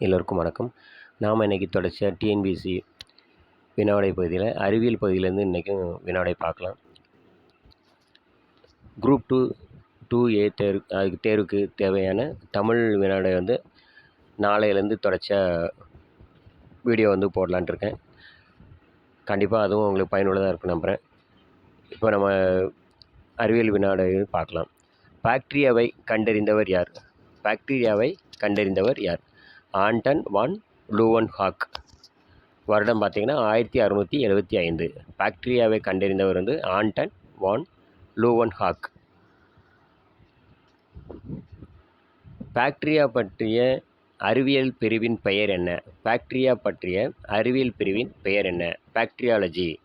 எல்லோருக்கும் வணக்கம். நாம் இன்றைக்கி தொடர்ச்சியாக டிஎன்பிசி வினாடை பகுதியில் அறிவியல் பகுதியிலேருந்து இன்றைக்கும் வினாடை பார்க்கலாம். குரூப் டூ டூ ஏ தேர்வு அதுக்கு தேர்வுக்கு தேவையான தமிழ் வினாடை வந்து நாளையிலேருந்து தொடர்ச்சியாக வீடியோ வந்து போடலான்ட்டு இருக்கேன். கண்டிப்பாக அதுவும் உங்களுக்கு பயனுள்ளதாக இருக்கும் நம்புகிறேன் இப்போ நம்ம அறிவியல் வினாடை பார்க்கலாம். பாக்டீரியாவை கண்டறிந்தவர் யார்? பாக்டீரியாவை கண்டறிந்தவர் யார்? ஆண்டன் வான் லூவன் ஹாக் வருடம் பார்த்திங்கன்னா ஆயிரத்தி அறுநூற்றி எழுபத்தி ஐந்து. பாக்டீரியாவை கண்டறிந்தவர் வந்து Anton van Leeuwenhoek bacteria பற்றிய அறிவியல் பிரிவின் பெயர் என்ன? பாக்டீரியா பற்றிய அறிவியல் பிரிவின் பெயர் என்ன? பாக்டீரியாலஜி.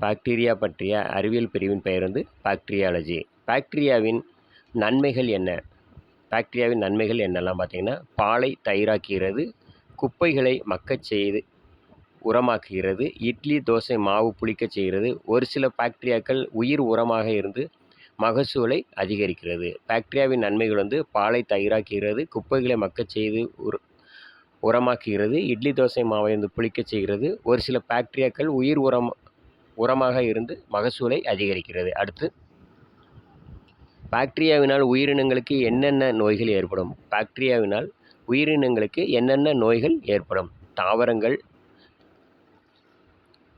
பாக்டீரியா பற்றிய அறிவியல் பிரிவின் பெயர் வந்து பாக்டீரியாலஜி. பாக்டீரியாவின் நன்மைகள் என்ன? பாக்டீரியாவின் நன்மைகள் என்னெல்லாம் பார்த்தீங்கன்னா பாலை தயிராக்குகிறது குப்பைகளை மக்கச் செய்து உரமாக்குகிறது இட்லி தோசை மாவு புளிக்கச் செய்கிறது. ஒரு சில பாக்டீரியாக்கள் உயிர் உரமாக இருந்து மகசூலை அதிகரிக்கிறது. பாக்டீரியாவின் நன்மைகள் வந்து பாலை தயிராக்குகிறது குப்பைகளை மக்கச் செய்து உர உரமாக்குகிறது இட்லி தோசை மாவை வந்து புளிக்கச் செய்கிறது. ஒரு சில பாக்டீரியாக்கள் உயிர் உரம் உரமாக இருந்து மகசூலை அதிகரிக்கிறது. அடுத்து பாக்டீரியாவினால் உயிரினங்களுக்கு என்னென்ன நோய்கள் ஏற்படும்? பாக்டீரியாவினால் உயிரினங்களுக்கு என்னென்ன நோய்கள் ஏற்படும்? தாவரங்கள்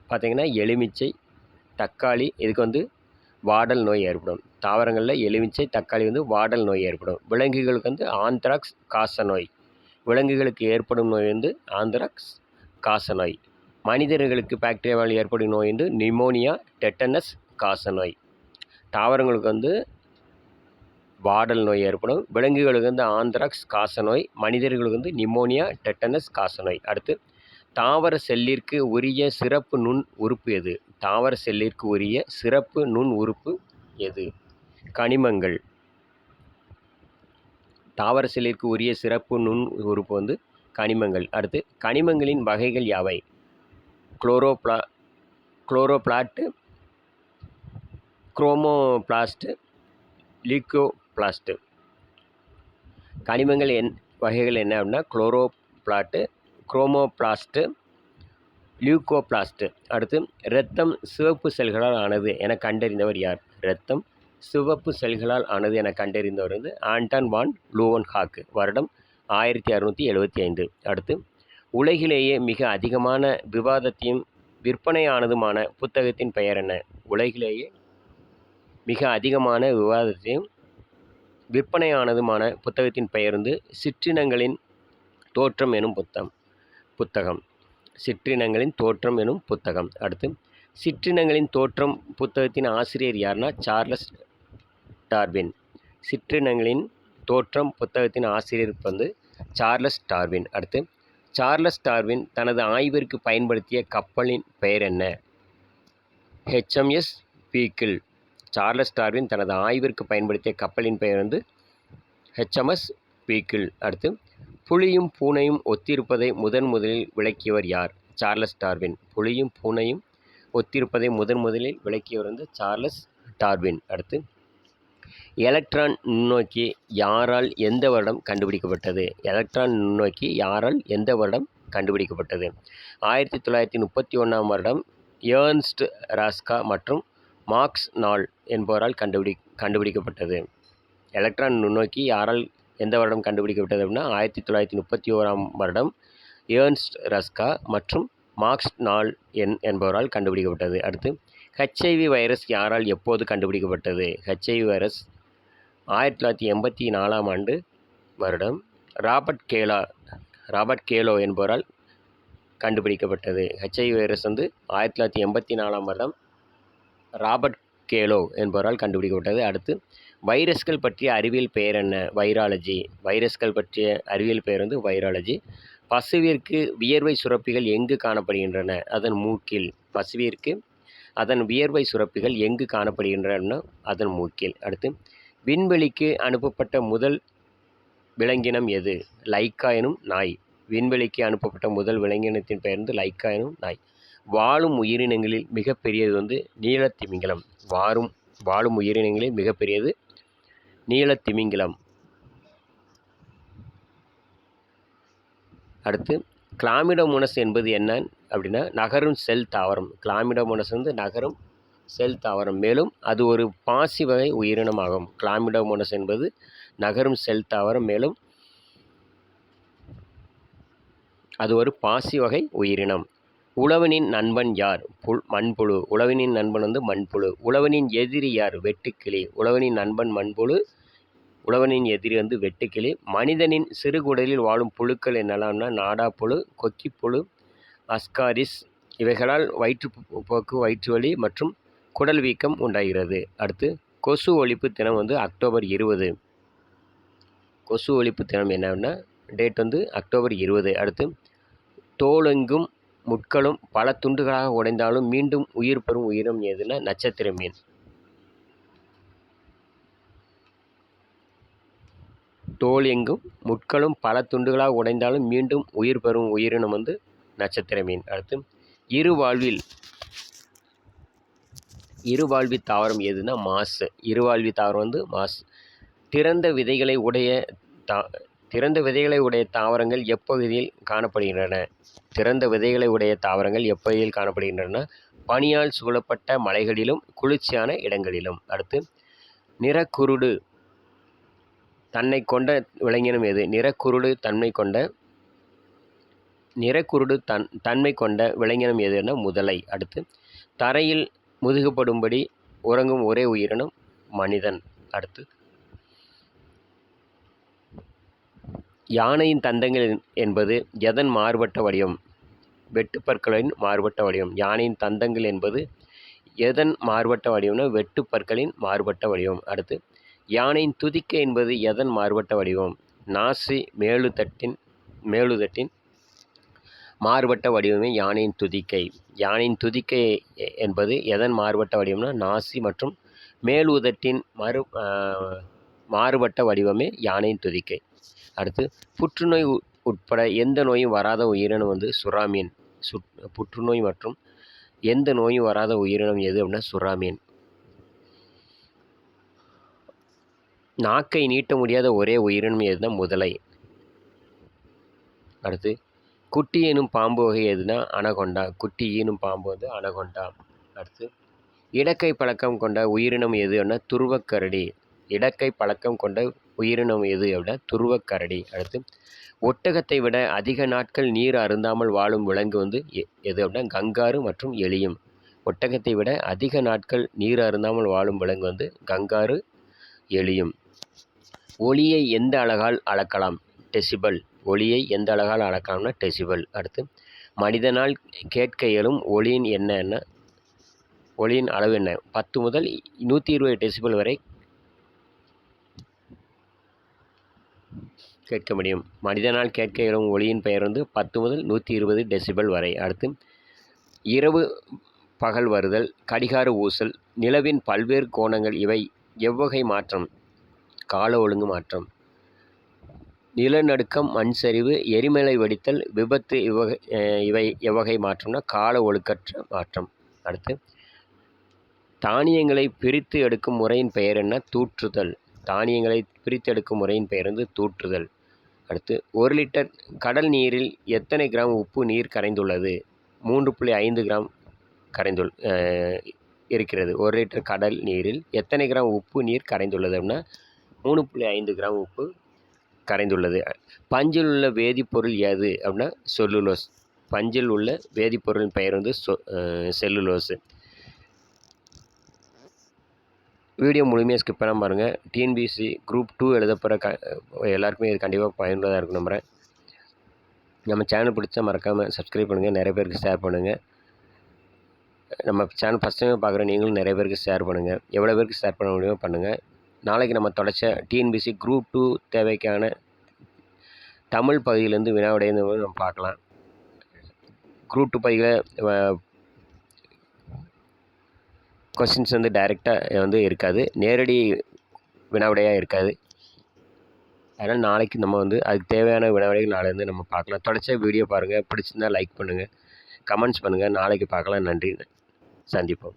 பார்த்திங்கன்னா எலுமிச்சை தக்காளி இதுக்கு வந்து வாடல் நோய் ஏற்படும். தாவரங்களில் எலுமிச்சை தக்காளி வந்து வாடல் நோய் ஏற்படும். விலங்குகளுக்கு வந்து ஆந்த்ராக்ஸ் காச நோய் விலங்குகளுக்கு ஏற்படும் நோய் வந்து ஆந்த்ராக்ஸ் காச நோய் மனிதர்களுக்கு பாக்டீரியாவால் ஏற்படும் நோய் வந்து நிமோனியா டெட்டனஸ் காச நோய் தாவரங்களுக்கு வந்து வாடல் நோய் ஏற்படும். விலங்குகளுக்கு வந்து ஆந்த்ராக்ஸ் காசநோய் மனிதர்களுக்கு வந்து நிமோனியா டெட்டனஸ் காசநோய். அடுத்து தாவர செல்லிற்கு உரிய சிறப்பு நுண் உறுப்பு எது? தாவர செல்லிற்கு உரிய சிறப்பு நுண் உறுப்பு எது? கனிமங்கள். தாவர செல்லிற்கு உரிய சிறப்பு நுண் உறுப்பு வந்து கனிமங்கள். அடுத்து கனிமங்களின் வகைகள் யாவை? குளோரோப்ளா குளோரோபிளாட்டு குரோமோபிளாஸ்ட்டு லீக்கோ பிளாஸ்ட்டு கனிமங்கள் என் வகைகள் என்ன அப்படின்னா குளோரோபிளாட்டு குரோமோபிளாஸ்ட்டு லியூகோபிளாஸ்ட்டு அடுத்து இரத்தம் சிவப்பு செல்களால் ஆனது என கண்டறிந்தவர் யார்? இரத்தம் சிவப்பு செல்களால் ஆனது என கண்டறிந்தவர் வந்து ஆண்டான் வான் லூவன் ஹாக்கு வருடம் ஆயிரத்தி அறுநூற்றி எழுபத்தி ஐந்து. அடுத்து உலகிலேயே மிக அதிகமான விவாதத்தையும் விற்பனையானதுமான புத்தகத்தின் பெயர் என்ன? உலகிலேயே மிக அதிகமான விவாதத்தையும் விற்பனையானதுமான புத்தகத்தின் பெயர் வந்து சிற்றினங்களின் தோற்றம் எனும் புத்தகம் புத்தகம். சிற்றினங்களின் தோற்றம் எனும் புத்தகம். அடுத்து சிற்றினங்களின் தோற்றம் புத்தகத்தின் ஆசிரியர் யார்னா? Charles Darwin. சிற்றினங்களின் தோற்றம் புத்தகத்தின் ஆசிரியர் வந்து சார்லஸ் டார்வின். அடுத்து சார்லஸ் டார்வின் தனது ஆய்விற்கு பயன்படுத்திய கப்பலின் பெயர் என்ன? ஹெச்எம்எஸ் பீக்கிள் சார்லஸ் டார்வின் தனது ஆய்விற்கு பயன்படுத்திய கப்பலின் பெயர் வந்து ஹெச்எம்எஸ் பீக்கிள் அடுத்து புலியும் பூனையும் ஒத்திருப்பதை முதன் முதலில் விளக்கியவர் யார்? Charles Darwin. புலியும் பூனையும் ஒத்திருப்பதை முதன் முதலில் விளக்கியவர் வந்து சார்லஸ் டார்வின். அடுத்து எலக்ட்ரான் நுண்ணோக்கி யாரால் எந்த வருடம் கண்டுபிடிக்கப்பட்டது? எலக்ட்ரான் நுண்ணோக்கி யாரால் எந்த வருடம் கண்டுபிடிக்கப்பட்டது? ஆயிரத்தி தொள்ளாயிரத்தி முப்பத்தி ஒன்றாம் வருடம் ஏர்ன்ஸ்ட் ராஸ்கா மற்றும் மார்க்ஸ் நாள் என்பவரால் கண்டுபிடி கண்டுபிடிக்கப்பட்டது. எலக்ட்ரான் நுண்ணோக்கி யாரால் எந்த வருடம் கண்டுபிடிக்கப்பட்டது அப்படின்னா ஆயிரத்தி தொள்ளாயிரத்தி முப்பத்தி ஓராம் வருடம் ஏர்ன்ஸ்ட் ரஸ்கா மற்றும் மார்க்ஸ் நாள் என் என்பவரால் கண்டுபிடிக்கப்பட்டது. அடுத்து ஹெச்ஐவி வைரஸ் யாரால் எப்போது கண்டுபிடிக்கப்பட்டது? ஹெச்ஐவி வைரஸ் ஆயிரத்தி தொள்ளாயிரத்தி எண்பத்தி நாலாம் ஆண்டு வருடம். ராபர்ட் கேலா ராபர்ட் கேலோ என்பவரால் கண்டுபிடிக்கப்பட்டது. ஹெச்ஐவி வைரஸ் வந்து ஆயிரத்தி தொள்ளாயிரத்தி எண்பத்தி நாலாம் வருடம் ராபர்ட் கேலோ என்பவரால் கண்டுபிடிக்கப்பட்டது. அடுத்து வைரஸ்கள் பற்றிய அறிவியல் பெயர் என்ன? வைராலஜி. வைரஸ்கள் பற்றிய அறிவியல் பெயர் வந்து வைராலஜி. பசுவிற்கு வியர்வை சுரப்பிகள் எங்கு காணப்படுகின்றன? அதன் மூக்கில். பசுவிற்கு அதன் வியர்வை சுரப்பிகள் எங்கு காணப்படுகின்றன அதன் மூக்கில். அடுத்து விண்வெளிக்கு அனுப்பப்பட்ட முதல் விலங்கினம் எது? லைக்கா எனும் நாய். விண்வெளிக்கு அனுப்பப்பட்ட முதல் விலங்கினத்தின் பெயர் வந்து லைக்கா எனும் நாய். வாழும் உயிரினங்களில் மிகப்பெரியது வந்து நீலத்திமிங்கலம். வாரும் வாழும் உயிரினங்களில் மிகப்பெரியது நீலத்திமிங்கலம். அடுத்து கிளாமிடோமோனஸ் என்பது என்ன அப்படின்னா நகரும் செல் தாவரம். கிளாமிடோமோனஸ் வந்து நகரும் செல் தாவரம். மேலும் அது ஒரு பாசி வகை உயிரினமாகும். கிளாமிடோமோனஸ் என்பது நகரும் செல் தாவரம். மேலும் அது ஒரு பாசி வகை உயிரினம். உழவனின் நண்பன் யார்? புல் மண்புழு. உழவனின் நண்பன் வந்து மண்புழு. உழவனின் எதிரி யார்? வெட்டுக்கிளி. உழவனின் நண்பன் மண்புழு. உழவனின் எதிரி வந்து வெட்டுக்கிளி. மனிதனின் சிறுகுடலில் வாழும் புழுக்கள் என்னெல்லாம்னா நாடாப்புழு கொக்கிப்புழு அஸ்காரிஸ். இவைகளால் வயிற்று போக்கு வயிற்று வலி மற்றும் குடல் வீக்கம் உண்டாகிறது. அடுத்து கொசு ஒழிப்பு தினம் வந்து அக்டோபர் இருபது. கொசு ஒழிப்பு தினம் என்னன்னா டேட் வந்து அக்டோபர் இருபது. அடுத்து தோலெங்கும் முட்களும் பல துண்டுகளாக உடைந்தாலும் மீண்டும் உயிர் பெறும் உயிரினம் எதுனா நட்சத்திர மீன். தோல் எங்கும் முட்களும் பல துண்டுகளாக உடைந்தாலும் மீண்டும் உயிர் பெறும் உயிரினம் வந்து நட்சத்திர மீன். அடுத்து இருவாழ்வில் இருவாழ்வி தாவரம் எதுனா மாசு. இருவாழ்வி தாவரம் வந்து மாசு. திறந்த விதைகளை உடைய தா திறந்த விதைகளை உடைய தாவரங்கள் எப்பகுதியில் காணப்படுகின்றன? திறந்த விதைகளை உடைய தாவரங்கள் எப்பகுதியில் காணப்படுகின்றன? பனியால் சூழப்பட்ட மலைகளிலும் குளிர்ச்சியான இடங்களிலும். அடுத்து நிறக்குருடு தன்னை கொண்ட விலங்கினம் எது? நிறக்குருடு தன்மை கொண்ட நிறக்குருடு தன் தன்மை கொண்ட விலங்கினம் என முதலை. அடுத்து தரையில் முதுகுப்படும்படி உறங்கும் ஒரே உயிரினம் மனிதன். அடுத்து யானையின் தந்தங்கள் என்பது எதன் மாறுபட்ட வடிவம்? வெட்டுப்பற்களின் மாறுபட்ட வடிவம். யானையின் தந்தங்கள் என்பது எதன் மாறுபட்ட வடிவம்னா வெட்டுப்பற்களின் மாறுபட்ட வடிவம். அடுத்து யானையின் துதிக்கை என்பது எதன் மாறுபட்ட வடிவம்? நாசி மேலுதட்டின் மேலுதட்டின் மாறுபட்ட வடிவமே யானையின் துதிக்கை. யானையின் துதிக்கை என்பது எதன் மாறுபட்ட வடிவம்னா நாசி மற்றும் மேலுதட்டின் மறு மாறுபட்ட வடிவமே யானையின் துதிக்கை. அடுத்து புற்றுநோய் உட்பட எந்த நோயும் வராத உயிரினம் வந்து சுறாமீன். சு புற்றுநோய் மற்றும் எந்த நோயும் வராத உயிரினம் எது அப்படின்னா சுறாமீன். நாக்கை நீட்ட முடியாத ஒரே உயிரினம் எதுனா முதலை. அடுத்து குட்டி எனும் பாம்பு வகை எதுனா அனகொண்டா. குட்டி ஈனும் பாம்பு வந்து அனகொண்டா. அடுத்து இடக்கை பழக்கம் கொண்ட உயிரினம் எது அப்படின்னா துருவக்கரடி. இடக்கை பழக்கம் கொண்ட உயிரினம் எது அப்படின்னா துருவக்கரடி அடுத்து ஒட்டகத்தை விட அதிக நாட்கள் நீர் அருந்தாமல் வாழும் விலங்கு வந்து எ- எது அப்படின்னா கங்காரு மற்றும் எலியும். ஒட்டகத்தை விட அதிக நாட்கள் நீர் அருந்தாமல் வாழும் விலங்கு வந்து கங்காரு எலியும். ஒளியை எந்த அழகால் அளக்கலாம்? டெசிபல். ஒளியை எந்த அழகால் அளக்கலாம்னா டெசிபல். அடுத்து மனிதனால் கேட்க இயலும் ஒளியின் என்ன ஒளியின் அளவு என்ன? பத்து முதல் நூற்றி இருபது டெசிபல் வரை கேட்க முடியும். மனிதனால் கேட்க இயலும் ஒளியின் பெயர் வந்து பத்து முதல் நூற்றி இருபது டெசிபல் வரை. அடுத்து இரவு பகல் வருதல் கடிகார ஊசல் நிலவின் பல்வேறு கோணங்கள் இவை எவ்வகை மாற்றம்? கால ஒழுங்கு மாற்றம். நிலநடுக்கம் மண் சரிவு எரிமலை வெடித்தல் விபத்து இவ்வகை இவை எவ்வகை மாற்றம்னா கால ஒழுக்கற்ற மாற்றம். அடுத்து தானியங்களை பிரித்து எடுக்கும் முறையின் பெயர் என்ன? தூற்றுதல். தானியங்களை பிரித்து எடுக்கும் முறையின் பெயர் வந்து தூற்றுதல். அடுத்து ஒரு லிட்டர் கடல் நீரில் எத்தனை கிராம் உப்பு நீர் கரைந்துள்ளது? மூன்று புள்ளி ஐந்து கிராம் கரைந்துள் இருக்கிறது. ஒரு லிட்டர் கடல் நீரில் எத்தனை கிராம் உப்பு நீர் கரைந்துள்ளது அப்படின்னா மூணு புள்ளி ஐந்து கிராம் உப்பு கரைந்துள்ளது. பஞ்சில் உள்ள வேதிப்பொருள் எது அப்படின்னா செல்லுலோஸ். பஞ்சில் உள்ள வேதிப்பொருளின் பெயர் வந்து சொ செல்லுலோஸு. வீடியோ முழுமையாக ஸ்கிப் பண்ணாமல் பாருங்கள் டிஎன்பிசி குரூப் டூ எழுத போகிற க எல்லாருக்குமே இது கண்டிப்பாக பயனுள்ளதாக இருக்கும் நம்புகிறேன் நம்ம சேனல் பிடிச்சா மறக்காமல் சப்ஸ்கிரைப் பண்ணுங்கள் நிறைய பேருக்கு ஷேர் பண்ணுங்கள் நம்ம சேனல் ஃபஸ்ட் டைம் பார்க்குற நீங்களும் நிறைய பேருக்கு ஷேர் பண்ணுங்கள் எவ்வளோ பேருக்கு ஷேர் பண்ண முடியுமோ பண்ணுங்கள் நாளைக்கு நம்ம தொடச்ச டிஎன்பிசி குரூப் டூ தேவைக்கான தமிழ் பகுதியிலேருந்து வினாவிடைந்து நம்ம பார்க்கலாம். குரூப் டூ பகுதியில் கொஸ்டின்ஸ் வந்து டைரெக்டாக வந்து இருக்காது. நேரடி வினாவிடையாக இருக்காது. அதனால் நாளைக்கு நம்ம வந்து அதுக்கு தேவையான வினாவிடைகள் நாளைலேருந்து நம்ம பார்க்கலாம். தொடர்ச்சியாக வீடியோ பாருங்கள் பிடிச்சிருந்தா லைக் பண்ணுங்கள் கமெண்ட்ஸ் பண்ணுங்கள் நாளைக்கு பார்க்கலாம். நன்றி. சந்திப்போம்.